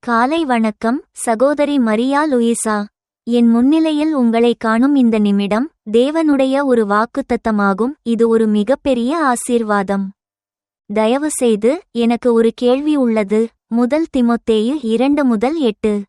காலை வணக்கம் சகோதரி மரியா லூயிசா. என் முன்னிலையில் உங்களை காணும் இந்த நிமிடம் தேவனுடைய ஒரு வாக்குத்தத்தமாகும். இது ஒரு மிகப்பெரிய ஆசீர்வாதம். தயவு செய்து எனக்கு ஒரு கேள்வி உள்ளது. முதல் திமொத்தேயு இரண்டு முதல் எட்டு.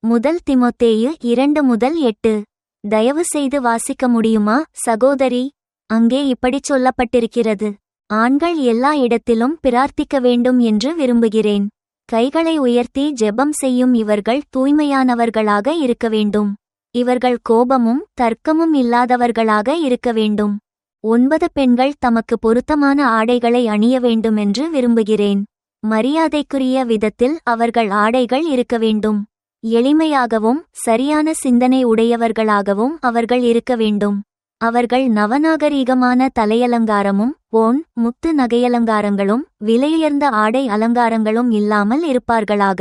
முதல் திமொத்தேயு இரண்டு முதல் எட்டு. தயவு செய்து வாசிக்க முடியுமா சகோதரி? அங்கே இப்படிச் சொல்லப்பட்டிருக்கிறது. ஆண்கள் எல்லா இடத்திலும் பிரார்த்திக்க வேண்டும் என்று விரும்புகிறேன். கைகளை உயர்த்தி ஜெபம் செய்யும் இவர்கள் தூய்மையானவர்களாக இருக்க வேண்டும். இவர்கள் கோபமும் தர்க்கமும் இல்லாதவர்களாக இருக்க வேண்டும். ஒன்பது பெண்கள் தமக்கு பொருத்தமான ஆடைகளை அணிய வேண்டுமென்று விரும்புகிறேன். மரியாதைக்குரிய விதத்தில் அவர்கள் ஆடைகள் இருக்க வேண்டும். எளிமையாகவும் சரியான சிந்தனை உடையவர்களாகவும் அவர்கள் இருக்க வேண்டும். அவர்கள் நவநாகரீகமான தலையலங்காரமும் ஓன் முத்து நகையலங்காரங்களும் விலையுயர்ந்த ஆடை அலங்காரங்களும் இல்லாமல் இருப்பார்களாக?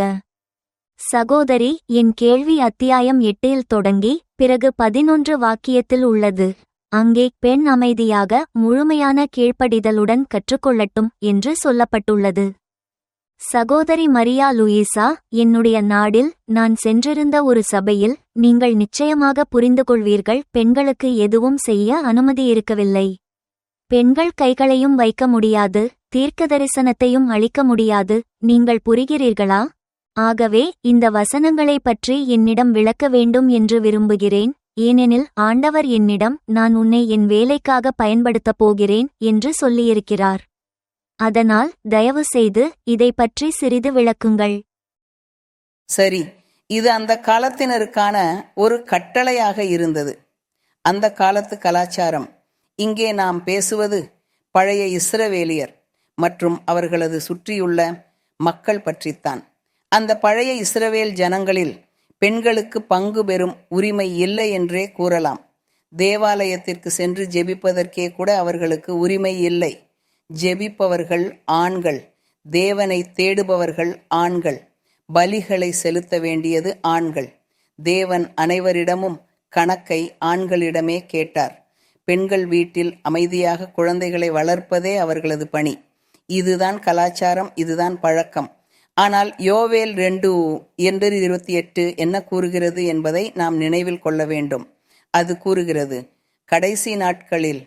சகோதரி என் கேள்வி அத்தியாயம் எட்டில் தொடங்கி பிறகு பதினொன்று வாக்கியத்தில் உள்ளது. அங்கே பெண் அமைதியாக முழுமையான கீழ்ப்படிதலுடன் கற்றுக்கொள்ளட்டும் என்று சொல்லப்பட்டுள்ளது. சகோதரி மரியா லூயிசா என்னுடைய நாடில் நான் சென்றிருந்த ஒரு சபையில் நீங்கள் நிச்சயமாக புரிந்து கொள்வீர்கள் பெண்களுக்கு எதுவும் செய்ய அனுமதி இருக்கவில்லை. பெண்கள் கைகளையும் வைக்க முடியாது தீர்க்க தரிசனத்தையும் அளிக்க முடியாது நீங்கள் புரிகிறீர்களா? ஆகவே இந்த வசனங்களை பற்றி என்னிடம் விளக்க வேண்டும் என்று விரும்புகிறேன் ஏனெனில் ஆண்டவர் என்னிடம் நான் உன்னை என் வேலைக்காக பயன்படுத்தப் போகிறேன் என்று சொல்லியிருக்கிறார். அதனால் தயவு செய்து இதை பற்றி சிறிது விளக்குங்கள். சரி இது அந்த காலத்தினருக்கான ஒரு கட்டளையாக இருந்தது. அந்த காலத்து கலாச்சாரம். இங்கே நாம் பேசுவது பழைய இஸ்ரவேலியர் மற்றும் அவர்களது சுற்றியுள்ள மக்கள் பற்றித்தான். அந்த பழைய இஸ்ரவேல் ஜனங்களில் பெண்களுக்கு பங்கு பெறும் உரிமை இல்லை என்றே கூறலாம். தேவாலயத்திற்கு சென்று ஜெபிப்பதற்கே கூட அவர்களுக்கு உரிமை இல்லை. ஜெபிப்பவர்கள் ஆண்கள் தேவனை தேடுபவர்கள் ஆண்கள் பலிகளை செலுத்த வேண்டியது ஆண்கள். தேவன் அனைவரிடமும் கணக்கை ஆண்களிடமே கேட்டார். பெண்கள் வீட்டில் அமைதியாக குழந்தைகளை வளர்ப்பதே அவர்களது பணி. இதுதான் கலாச்சாரம் இதுதான் பழக்கம். ஆனால் யோவேல் ரெண்டு என்று இருபத்தி எட்டு என்ன கூறுகிறது என்பதை நாம் நினைவில் கொள்ள வேண்டும். அது கூறுகிறது கடைசி நாட்களில்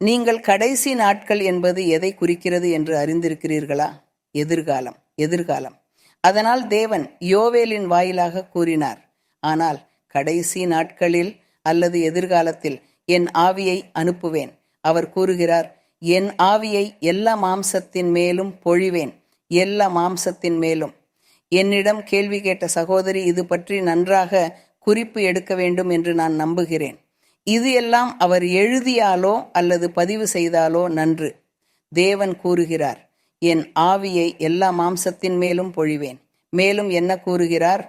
நீங்கள் கடைசி நாட்கள் என்பது எதை குறிக்கிறது என்று அறிந்திருக்கிறீர்களா? எதிர்காலம் எதிர்காலம். அதனால் தேவன் யோவேலின் வாயிலாக கூறினார் ஆனால் கடைசி நாட்களில் அல்லது எதிர்காலத்தில் என் ஆவியை அனுப்புவேன். அவர் கூறுகிறார் என் ஆவியை எல்லா மாம்சத்தின் மேலும் பொழிவேன். எல்லா மாம்சத்தின் மேலும். என்னிடம் கேள்வி கேட்ட சகோதரி இது பற்றி நன்றாக குறிப்பு எடுக்க வேண்டும் என்று நான் நம்புகிறேன். இது எல்லாம் அவர் எழுதியாலோ அல்லது பதிவு செய்தாலோ நன்று. தேவன் கூறுகிறார் என் ஆவியை எல்லா மாம்சத்தின் மேலும் பொழிவேன். மேலும் என்ன கூறுகிறார்?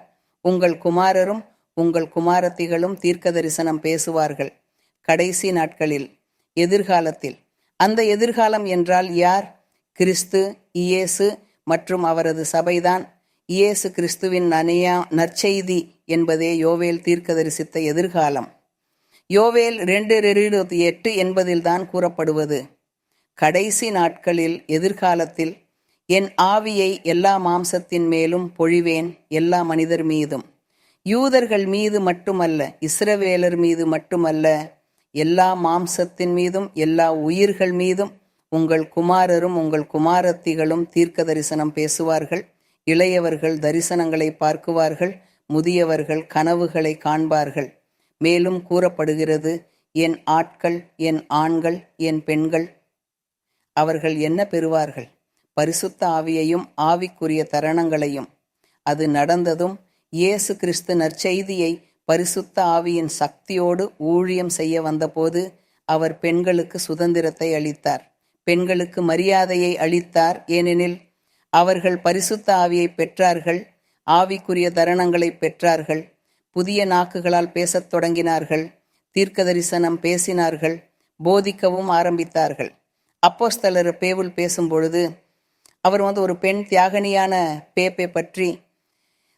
உங்கள் குமாரரும் உங்கள் குமாரத்திகளும் தீர்க்க தரிசனம் பேசுவார்கள். கடைசி நாட்களில் எதிர்காலத்தில். அந்த எதிர்காலம் என்றால் யார்? கிறிஸ்து இயேசு மற்றும் அவரது சபைதான். இயேசு கிறிஸ்துவின் நனையா நற்செய்தி என்பதே யோவேல் தீர்க்கதரிசித்த எதிர்காலம். யோவேல் ரெண்டு இருபத்தி எட்டு என்பதில்தான் கூறப்படுவது. கடைசி நாட்களில் எதிர்காலத்தில் என் ஆவியை எல்லா மாம்சத்தின் மேலும் பொழிவேன் எல்லா மனிதர் மீதும். யூதர்கள் மீது மட்டுமல்ல இஸ்ரவேலர் மீது மட்டுமல்ல எல்லா மாம்சத்தின் மீதும் எல்லா உயிர்கள் மீதும் உங்கள் குமாரரும் உங்கள் குமாரத்திகளும் தீர்க்க தரிசனம் பேசுவார்கள். இளையவர்கள் தரிசனங்களை பார்க்குவார்கள். முதியவர்கள் கனவுகளை காண்பார்கள். மேலும் கூறப்படுகிறது என் ஆட்கள் என் ஆண்கள் என் பெண்கள் அவர்கள் என்ன பெறுவார்கள்? பரிசுத்த ஆவியையும் ஆவிக்குரிய தருணங்களையும். அது நடந்ததும் இயேசு கிறிஸ்து நற்செய்தியை பரிசுத்த ஆவியின் சக்தியோடு ஊழியம் செய்ய வந்தபோது அவர் பெண்களுக்கு சுதந்திரத்தை அளித்தார். பெண்களுக்கு மரியாதையை அளித்தார். ஏனெனில் அவர்கள் பரிசுத்த ஆவியை பெற்றார்கள் ஆவிக்குரிய தருணங்களை பெற்றார்கள் புதிய நாக்குகளால் பேசத் தொடங்கினார்கள் தீர்க்க தரிசனம் பேசினார்கள் போதிக்கவும் ஆரம்பித்தார்கள். அப்போஸ்தலர் பேவுல் பேசும்பொழுது அவர் வந்து ஒரு பெண் தியாகனியான பேப்பை பற்றி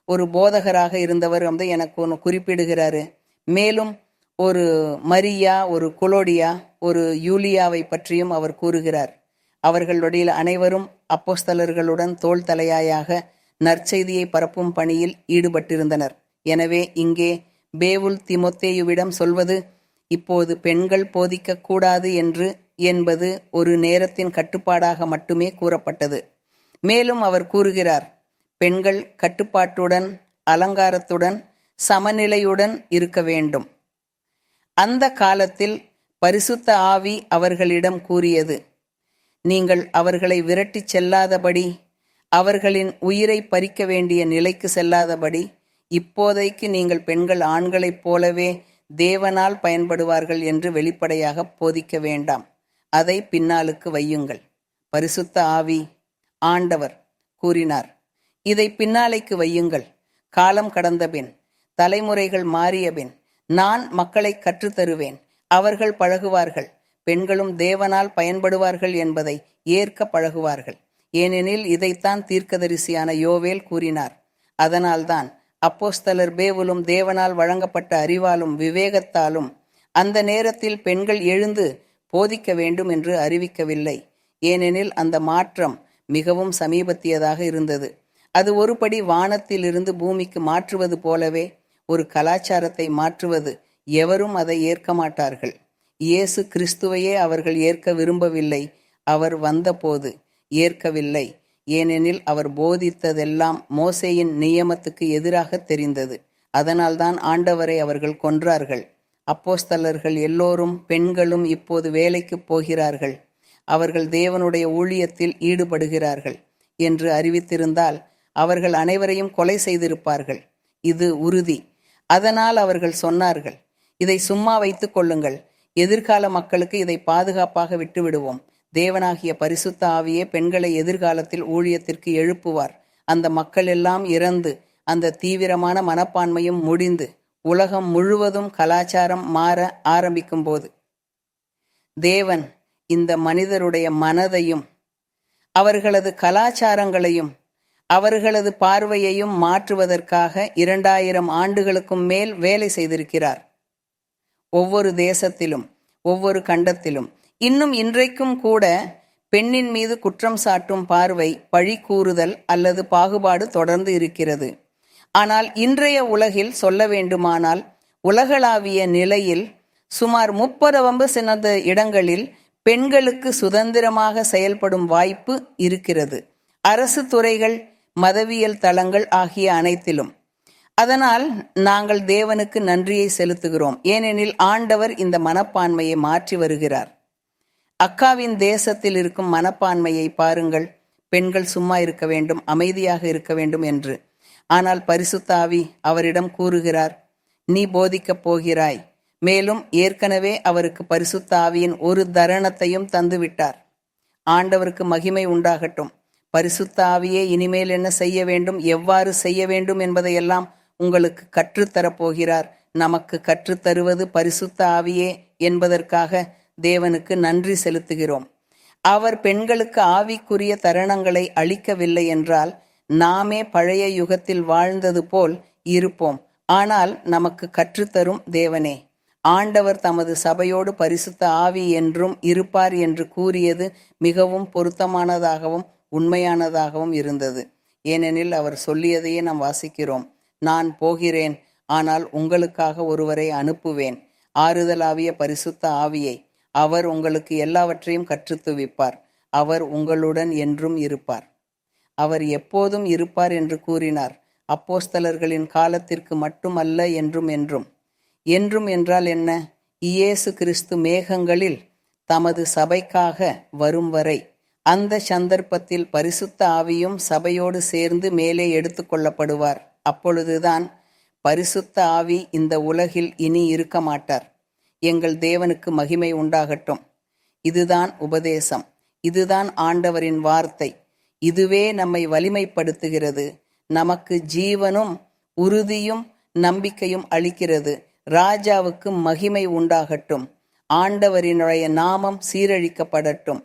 ஒரு போதகராக இருந்தவர் வந்து எனக்கு ஒன்று குறிப்பிடுகிறாரு. மேலும் ஒரு மரியா ஒரு குலோடியா ஒரு யூலியாவை பற்றியும் அவர் கூறுகிறார். அவர்களுடைய அனைவரும் அப்போஸ்தலர்களுடன் தோல் தலையாயாக நற்செய்தியை பரப்பும் பணியில் ஈடுபட்டிருந்தனர். எனவே இங்கே பேவுல் திமொத்தேயுவிடம் சொல்வது இப்போது பெண்கள் போதிக்கக்கூடாது என்று என்பது ஒரு நேரத்தின் கட்டுப்பாடாக மட்டுமே கூறப்பட்டது. மேலும் அவர் கூறுகிறார் பெண்கள் கட்டுப்பாட்டுடன் அலங்காரத்துடன் சமநிலையுடன் இருக்க வேண்டும். அந்த காலத்தில் பரிசுத்த ஆவி அவர்களிடம் கூறியது நீங்கள் அவர்களை விரட்டிச் செல்லாதபடி அவர்களின் உயிரை பறிக்க வேண்டிய நிலைக்கு செல்லாதபடி இப்போதைக்கு நீங்கள் பெண்கள் ஆண்களைப் போலவே தேவனால் பயன்படுவார்கள் என்று வெளிப்படையாக போதிக்க வேண்டாம். அதை பின்னாலுக்கு வையுங்கள். பரிசுத்த ஆவி ஆண்டவர் கூறினார். இதை பின்னாலைக்கு வையுங்கள். காலம் கடந்தபின் தலைமுறைகள் மாறியபின் நான் மக்களை கற்றுத்தருவேன். அவர்கள் பழகுவார்கள். பெண்களும் தேவனால் பயன்படுவார்கள் என்பதை ஏற்க பழகுவார்கள். ஏனெனில் இதைத்தான் தீர்க்கதரிசியான யோவேல் கூறினார். அதனால்தான் அப்போஸ்தலர் பேவுலும் தேவனால் வழங்கப்பட்ட அறிவாலும் விவேகத்தாலும் அந்த நேரத்தில் பெண்கள் எழுந்து போதிக்க வேண்டும் என்று அறிவிக்கவில்லை. ஏனெனில் அந்த மாற்றம் மிகவும் சமீபத்தியதாக இருந்தது. அது ஒருபடி வானத்திலிருந்து பூமிக்கு மாற்றுவது போலவே ஒரு கலாச்சாரத்தை மாற்றுவது எவரும் அதை ஏற்க மாட்டார்கள். இயேசு கிறிஸ்துவையே அவர்கள் ஏற்க விரும்பவில்லை. அவர் வந்தபோது ஏற்கவில்லை. ஏனெனில் அவர் போதித்ததெல்லாம் மோசேயின் நியமத்துக்கு எதிராக தெரிந்தது. அதனால்தான் ஆண்டவரை அவர்கள் கொன்றார்கள். அப்போஸ்தலர்கள் எல்லோரும் பெண்களும் இப்போது வேலைக்கு போகிறார்கள். அவர்கள் தேவனுடைய ஊழியத்தில் ஈடுபடுகிறார்கள் என்று அறிவித்திருந்தால் அவர்கள் அனைவரையும் கொலை செய்திருப்பார்கள். இது உறுதி. அதனால் அவர்கள் சொன்னார்கள் இதை சும்மா வைத்துக் கொள்ளுங்கள். எதிர்கால மக்களுக்கு இதை பாதுகாப்பாக விட்டுவிடுவோம். தேவனாகிய பரிசுத்த ஆவியே பெண்களை எதிர்காலத்தில் ஊழியத்திற்கு எழுப்புவார். அந்த மக்கள் எல்லாம் இறந்து அந்த தீவிரமான மனப்பான்மையும் முடிந்து உலகம் முழுவதும் கலாச்சாரம் மாற ஆரம்பிக்கும் போது தேவன் இந்த மனிதருடைய மனதையும் அவர்களது கலாச்சாரங்களையும் அவர்களது பார்வையையும் மாற்றுவதற்காக இரண்டாயிரம் ஆண்டுகளுக்கும் மேல் வேலை செய்திருக்கிறார். ஒவ்வொரு தேசத்திலும் ஒவ்வொரு கண்டத்திலும் இன்னும் இன்றைக்கும் கூட பெண்ணின் மீது குற்றம் சாட்டும் பார்வை பழி கூறுதல் அல்லது பாகுபாடு தொடர்ந்து இருக்கிறது. ஆனால் இன்றைய உலகில் சொல்ல வேண்டுமானால் உலகளாவிய நிலையில் சுமார் முப்பது சினது இடங்களில் பெண்களுக்கு சுதந்திரமாக செயல்படும் வாய்ப்பு இருக்கிறது. அரசு துறைகள் மதவியல் தளங்கள் ஆகிய அனைத்திலும். அதனால் நாங்கள் தேவனுக்கு நன்றியை செலுத்துகிறோம். ஏனெனில் ஆண்டவர் இந்த மனப்பான்மையை மாற்றி வருகிறார். அக்காவின் தேசத்தில் இருக்கும் மனப்பான்மையை பாருங்கள். பெண்கள் சும்மா இருக்க வேண்டும் அமைதியாக இருக்க வேண்டும் என்று. ஆனால் பரிசுத்தாவி அவரிடம் கூறுகிறார் நீ போதிக்கப் போகிறாய். மேலும் ஏற்கனவே அவருக்கு பரிசுத்தாவியின் ஒரு தருணத்தையும் தந்துவிட்டார். ஆண்டவருக்கு மகிமை உண்டாகட்டும். பரிசுத்த ஆவியே இனிமேல் என்ன செய்ய வேண்டும் எவ்வாறு செய்ய வேண்டும் என்பதையெல்லாம் உங்களுக்கு கற்றுத்தரப் போகிறார் நமக்கு கற்றுத்தருவது பரிசுத்த ஆவியே என்பதற்காக தேவனுக்கு நன்றி செலுத்துகிறோம். அவர் பெண்களுக்கு ஆவிக்குரிய தருணங்களை அளிக்கவில்லை என்றால் நாமே பழைய யுகத்தில் வாழ்ந்தது போல் இருப்போம். ஆனால் நமக்கு கற்றுத்தரும் தேவனே. ஆண்டவர் தமது சபையோடு பரிசுத்த ஆவி என்றும் இருப்பார் என்று கூறியது மிகவும் பொருத்தமானதாகவும் உண்மையானதாகவும் இருந்தது. ஏனெனில் அவர் சொல்லியதையே நாம் வாசிக்கிறோம். நான் போகிறேன் ஆனால் உங்களுக்காக ஒருவரை அனுப்புவேன். ஆறுதலாவிய பரிசுத்த ஆவியை அவர் உங்களுக்கு எல்லாவற்றையும் கற்றுத்துவிப்பார். அவர் உங்களுடன் என்றும் இருப்பார். அவர் எப்போதும் இருப்பார் என்று கூறினார். அப்போஸ்தலர்களின் காலத்திற்கு மட்டுமல்ல என்றும் என்றும். என்றும் என்றால் என்ன? இயேசு கிறிஸ்து மேகங்களில் தமது சபைக்காக வரும் வரை அந்த சந்தர்ப்பத்தில் பரிசுத்த ஆவியும் சபையோடு சேர்ந்து மேலே எடுத்துக்கொள்ளப்படுவார் அப்பொழுதுதான் பரிசுத்த ஆவி இந்த உலகில் இனி இருக்க மாட்டார். எங்கள் தேவனுக்கு மகிமை உண்டாகட்டும். இதுதான் உபதேசம். இதுதான் ஆண்டவரின் வார்த்தை. இதுவே நம்மை வலிமைப்படுத்துகிறது. நமக்கு ஜீவனும் உறுதியும் நம்பிக்கையும் அளிக்கிறது. ராஜாவுக்கு மகிமை உண்டாகட்டும். ஆண்டவரினுடைய நாமம் சீரழிக்கப்படட்டும்.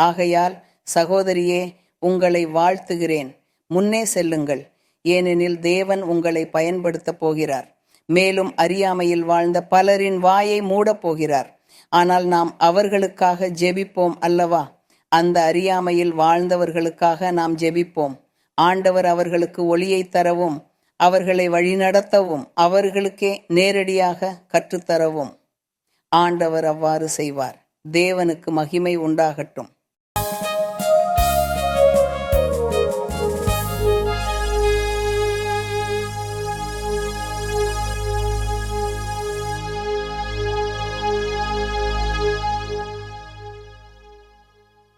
ஆகையால் சகோதரியே உங்களை வாழ்த்துகிறேன். முன்னே செல்லுங்கள். ஏனெனில் தேவன் உங்களை பயன்படுத்தப் போகிறார். மேலும் அறியாமையில் வாழ்ந்த பலரின் வாயை மூடப் போகிறார். ஆனால் நாம் அவர்களுக்காக ஜெபிப்போம் அல்லவா? அந்த அறியாமையில் வாழ்ந்தவர்களுக்காக நாம் ஜெபிப்போம். ஆண்டவர் அவர்களுக்கு ஒளியை தரவும் அவர்களை வழிநடத்தவும் அவர்களுக்கே நேரடியாக கற்றுத்தரவும். ஆண்டவர் அவ்வாறு செய்வார். தேவனுக்கு மகிமை உண்டாகட்டும்.